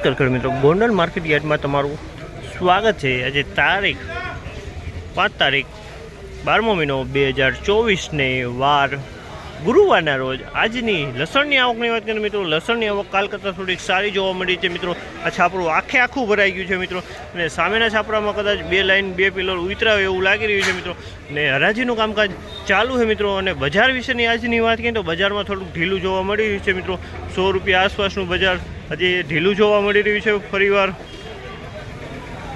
નમસ્કાર મિત્રો. ગોંડલ માર્કેટ યાર્ડમાં તમારું સ્વાગત છે. આજે તારીખ પાંચ તારીખ બારમો મહિનો બે હજાર ચોવીસને વાર ગુરુવારના રોજ આજની લસણની આવકની વાત કરીએ મિત્રો. લસણની આવક કાલ કરતાં થોડીક સારી જોવા મળી છે મિત્રો. આ છાપરું આખે આખું ભરાઈ ગયું છે મિત્રો. અને સામેના છાપરામાં કદાચ બે લાઈન, બે પિલર ઉતરાવે એવું લાગી રહ્યું છે મિત્રો. ને હરાજીનું કામકાજ ચાલુ છે મિત્રો. અને બજાર વિશેની આજની વાત કરીએ તો બજારમાં થોડુંક ઢીલું જોવા મળી રહ્યું છે મિત્રો. સો રૂપિયા આસપાસનું બજાર હજી ઢીલું જોવા મળી રહ્યું છે ફરીવાર.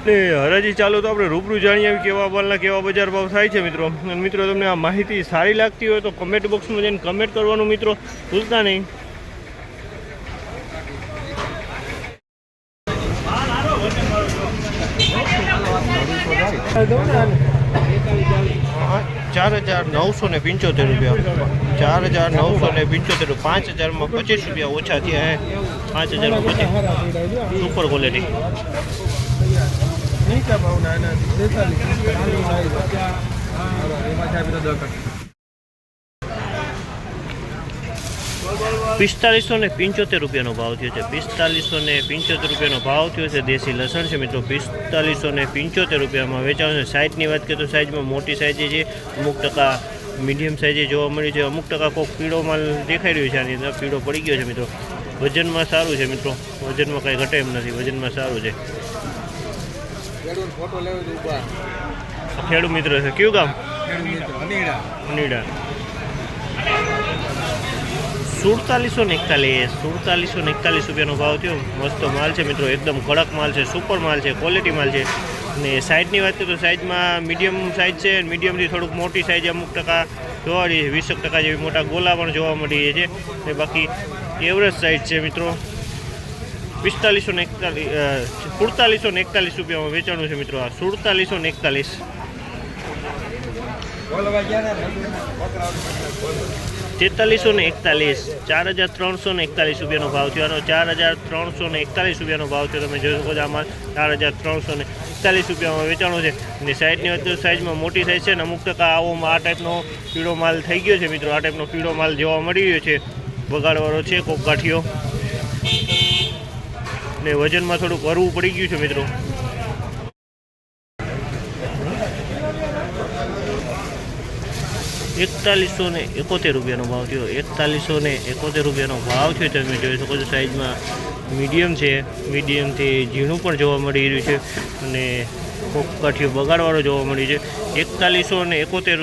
ને હરાજી ચાલુ તો આપણે રૂબરૂ જાણીએ કેવા બાલના કેવા બજાર ભાવ થાય છે મિત્રો. અને મિત્રો, તમને આ માહિતી સારી લાગતી હોય તો કમેન્ટ બોક્સમાં જઈને કમેન્ટ કરવાનું મિત્રો, ભૂલતા નહીં. ચાર હજાર નવસો ને પંચોતેર રૂપિયા. ચાર હજાર નવસો ને પંચોતેર, પાંચ હજારમાં પચીસ રૂપિયા ઓછા થયા હે. પાંચ હજારમાં પચીસ. સુપર ક્વોલિટી નીચા ભાવના તેતાલીસ એમાં છે આપણે દસ પિસ્તાલીસો ને પંચોતેર રૂપિયાનો ભાવ થયો છે. પિસ્તાલીસો ને પંચોતેર રૂપિયાનો ભાવ થયો છે દેશી લસણ છે. મિત્રો પિસ્તાલીસો ને પંચોતેર રૂપિયામાં વેચાણ છે. સાઇઝની વાત કરીએ તો સાઇઝમાં મોટી સાઇઝ છે. અમુક ટકા મીડિયમ સાઇઝે જોવા મળી છે. અમુક ટકા કોઈક પીળો માલ દેખાઈ રહ્યો છે. આની અંદર પીળો પડી ગયો છે મિત્રો. વજનમાં સારું છે મિત્રો. વજનમાં કાંઈ ઘટે એમ નથી. વજનમાં સારું છે. ખેડૂત મિત્ર છે. કયું ગામ? અનીડા. નીડા સુડતાલીસો ને એકતાલીસ, સુડતાલીસો ને એકતાલીસ રૂપિયાનો ભાવ થયો. મસ્ત માલ છે મિત્રો, એકદમ કડક માલ છે, સુપર માલ છે ક્વોલિટી માલ છે. ને સાઇઝની વાત કરીએ તો સાઇઝમાં મીડિયમ સાઇઝ છે મીડિયમથી થોડુંક મોટી સાઇઝ અમુક ટકા જોવા મળીએ વીસેક ટકા જેવી મોટા ગોલા પણ જોવા મળી છે. ને બાકી એવરેજ સાઇઝ છે મિત્રો. પિસ્તાલીસો ને એકતાલીસ સુડતાલીસો ને એકતાલીસ રૂપિયામાં વેચાણું છે મિત્રો આ, સુડતાલીસો ને એકતાલીસ. તેતાલીસો ને એકતાલીસ, ચાર હજાર ત્રણસો ને એકતાલીસ રૂપિયાનો ભાવ થયો આનો ચાર હજાર ત્રણસો ને એકતાલીસ રૂપિયાનો ભાવ થયો. તમે જોઈ શકો છો આમાં ચાર હજાર ત્રણસો ને એકતાલીસ રૂપિયામાં વેચાણો છે. અને સાઈઝની વાત સાઈઝમાં મોટી સાઈઝ છે અને અમુક ટકા આવો આ ટાઈપનો પીળો માલ થઈ ગયો છે મિત્રો. આ ટાઈપનો પીળો માલ જોવા મળી રહ્યો છે. બગાડવાળો છે કોક કાઠીઓ ને વજનમાં થોડુંક વરવું પડી ગયું છે મિત્રો. એકતાલીસો ને એકોતેર રૂપિયાનો ભાવ થયો. એકતાલીસો ને એકોતેર રૂપિયાનો ભાવ થયો તમે જોઈ શકો છો સાઈઝમાં મીડિયમ છે. મીડિયમથી ઝીણું પણ જોવા મળી રહ્યું છે અને કાઠીઓ બગાડવાળો જોવા મળી છે. એકતાલીસો ને એકોતેર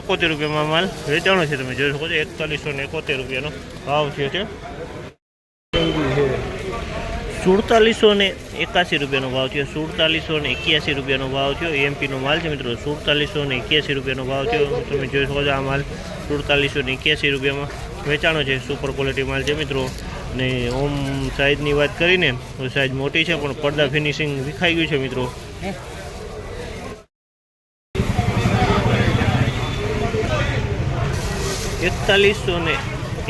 એકોતેર રૂપિયામાં માલ વેચાણો છે. તમે જોઈ શકો છો એકતાલીસો ને એકોતેર રૂપિયાનો ભાવ થયો છે. સુડતાલીસો ને એકાસી રૂપિયાનો ભાવ થયો. સુડતાલીસો ને એક્યાસી રૂપિયાનો ભાવ થયો. એમપીનો માલ છે મિત્રો. સુડતાલીસો ને એક્યાસી રૂપિયાનો ભાવ થયો. તમે જોઈ શકો છો આ માલ સુડતાલીસો ને એક્યાસી રૂપિયામાં વેચાણો છે. સુપર ક્વોલિટી માલ છે મિત્રો. ને ઓમ સાઇઝની વાત કરીને સાઇઝ મોટી છે, પણ પડદા ફિનિશિંગ વિખાઈ ગયું છે મિત્રો. એકતાલીસો ને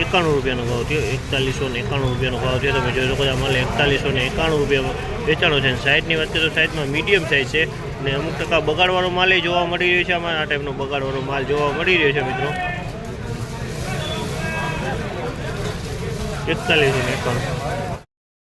એકાણું રૂપિયાનો ભાવ થયો, એકતાલીસો ને એકાણું રૂપિયાનો ભાવ થયો. તમે જોઈ શકો છો અમારે એકતાલીસો ને એકાણું રૂપિયામાં વેચાણો છે. અને સાઈઝની વાત કરીએ તો સાઈઝમાં મીડિયમ સાઈઝ છે ને અમુક ટકા બગાડવાળો માલ એ જોવા મળી રહ્યો છે. આમાં આ ટાઈપનો બગાડવાળો માલ જોવા મળી રહ્યો છે, મિત્રો. એકતાલીસો ને એકાણું.